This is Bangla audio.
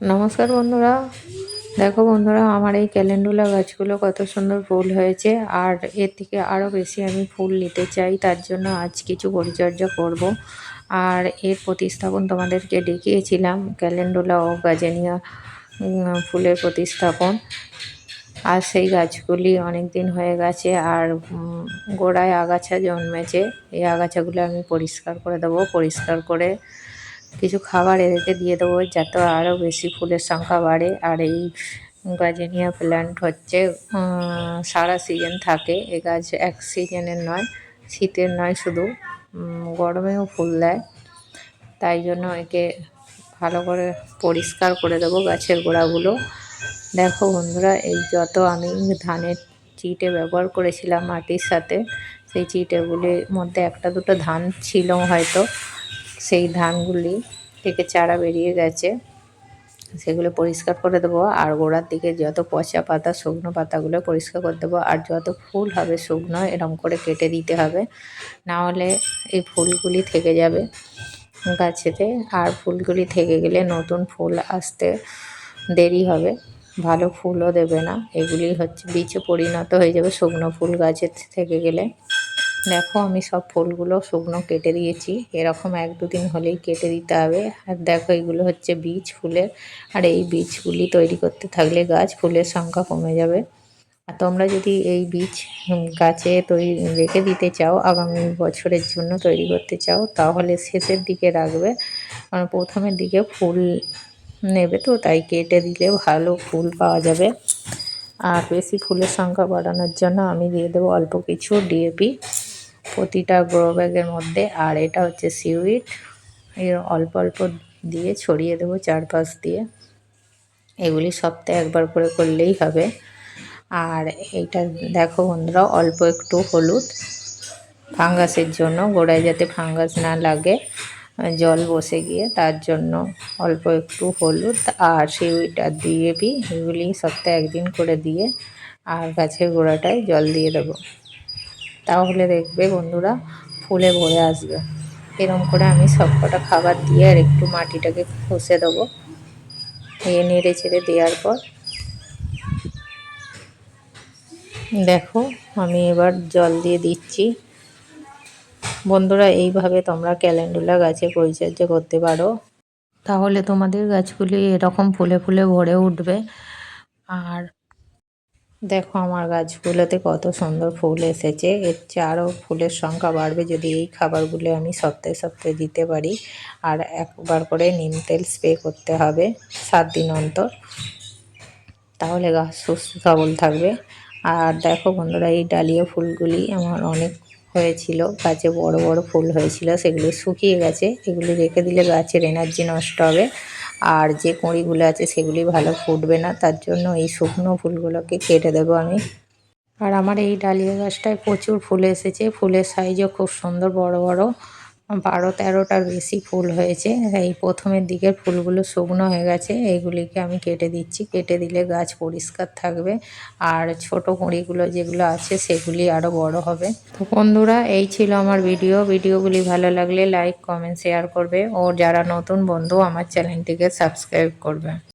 নমস্কার বন্ধুরা। দেখো বন্ধুরা, আমার এই ক্যালেন্ডুলা গাছগুলো কত সুন্দর ফুল হয়েছে। আর এর থেকে আরও বেশি আমি ফুল নিতে চাই, তার জন্য আজ কিছু পরিচর্যা করব। আর এর প্রতিস্থাপন তোমাদেরকে দেখিয়েছিলাম, ক্যালেন্ডুলা ও গাজেনিয়া ফুলের প্রতিস্থাপন। আর সেই গাছগুলি অনেক দিন হয়ে গেছে, আর গোড়ায় আগাছা জন্মেছে। এই আগাছাগুলো আমি পরিষ্কার করে দেবো, পরিষ্কার করে কিছু খাবার এদেরকে দিয়ে দেবো যাতে আরও বেশি ফুলের সংখ্যা বাড়ে। আর এই গাজেনিয়া প্ল্যান্ট হচ্ছে সারা সিজন থাকে। এ গাছ এক সিজনের নয়, শীতের নয় শুধু। গরমেও ফুল দেয়। তাই জন্য একে ভালো করে পরিষ্কার করে দেবো গাছের গোড়াগুলো। দেখো বন্ধুরা, এই যত আমি ধানের চিটে ব্যবহার করেছিলাম মাটির সাথে, সেই চিটেগুলির মধ্যে একটা দুটো ধান ছিল হয়তো। সেই ধানগুলি থেকে চারা বেরিয়ে গেছে, সেগুলো পরিষ্কার করে দেবো। আর গোড়ার দিকে যত পচা পাতা, শুকনো পাতাগুলো পরিষ্কার করে দেবো। আর যত ফুল হবে শুকনো, এরম করে কেটে দিতে হবে। না হলে এই ফুলগুলি থেকে যাবে গাছেতে। আর ফুলগুলি থেকে গেলে নতুন ফুল আসতে দেরি হবে। ভালো ফুলও দেবে না। এগুলি হচ্ছে বীজে পরিণত হয়ে যাবে শুকনো ফুল গাছের থেকে গেলে। দেখো, আমি সব ফুলগুলো শুকনো কেটে দিয়েছি। এরকম এক দুদিন হলেই কেটে দিতে হবে। আর দেখো, এগুলো হচ্ছে বীজ ফুলের। আর এই বীজগুলি তৈরি করতে থাকলে গাছ ফুলের সংখ্যা কমে যাবে। আর তোমরা যদি এই বীজ গাছে তৈরি, রেখে দিতে চাও, আগামী বছরের জন্য তৈরি করতে চাও, তাহলে শেষের দিকে রাখবে। কারণ প্রথমের দিকে ফুল নেবে তো, তাই কেটে দিলে ভালো ফুল পাওয়া যাবে। আর বেশি ফুলের সংখ্যা বাড়ানোর জন্য আমি দিয়ে দেবো অল্প কিছু ডিএপি। প্রতিটা গ্রো ব্যাগের মধ্যে, আর এটা হচ্ছে সিউইড এর অল্প অল্প দিয়ে ছড়িয়ে দেবো চারপাশ দিয়ে। এগুলি সপ্তাহে একবার করে করলেই হবে। আর এইটা দেখো বন্ধুরা, অল্প একটু হলুদ। ফাঙ্গাসের জন্য, গোড়ায় যাতে ফাঙ্গাস না লাগে, জল বসে গিয়ে, তার জন্য অল্প একটু হলুদ। আর সিউইড আর ডিএপি এগুলি সপ্তাহে একদিন করে দিয়ে, আর গাছের গোড়াটায় জল দিয়ে দেবো। তাহলে দেখবে বন্ধুরা ফুলে ভরে আসবে। এরম করে আমি সব কটা খাবার দিয়ে আর একটু মাটিটাকে খসে দেবো। এ নেড়ে চেড়ে দেওয়ার পর দেখো আমি এবার জল দিয়ে দিচ্ছি। বন্ধুরা এইভাবে তোমরা ক্যালেন্ডুলা গাছে পরিচর্যা করতে পারো। তাহলে তোমাদের গাছগুলি এরকম ফুলে ফুলে ভরে উঠবে। আর দেখো আমার গাছগুলোতে কত সুন্দর ফুল এসেছে। এর চেয়ে আরও ফুলের সংখ্যা বাড়বে যদি এই খাবারগুলো আমি সপ্তাহে সপ্তাহে দিতে পারি। আর একবার করে নিম তেল স্প্রে করতে হবে সাত দিন অন্তর। তাহলে গাছ সুস্থ সবল থাকবে। আর দেখো বন্ধুরা, এই ডালিয়া ফুলগুলি আমার অনেক হয়েছিল। গাছে বড় বড় ফুল হয়েছিল। সেগুলি শুকিয়ে গেছে। এগুলি রেখে দিলে গাছের এনার্জি নষ্ট হবে। আর যে কুঁড়িগুলো আছে সেগুলি ভালো ফুটবে না, তার জন্য এই শুকনো ফুলগুলোকে কেটে দেবো আমি। আর আমার এই ডালিয়া গাছটায় প্রচুর ফুল এসেছে, ফুলের সাইজও খুব সুন্দর, বড় বড়। বারো তেরোটার বেশি ফুল হয়েছে। এই প্রথমের দিকের ফুলগুলো শুকনো হয়ে গেছে। এইগুলিকে আমি কেটে দিচ্ছি। কেটে দিলে গাছ পরিষ্কার থাকবে। আর ছোট কুঁড়িগুলো যেগুলো আছে, সেগুলি আরও বড় হবে। তো বন্ধুরা, এই ছিল আমার ভিডিও। ভিডিওগুলি ভালো লাগলে লাইক, কমেন্ট, শেয়ার করবে। ও যারা নতুন বন্ধু, আমার চ্যানেলটিকে সাবস্ক্রাইব করবে।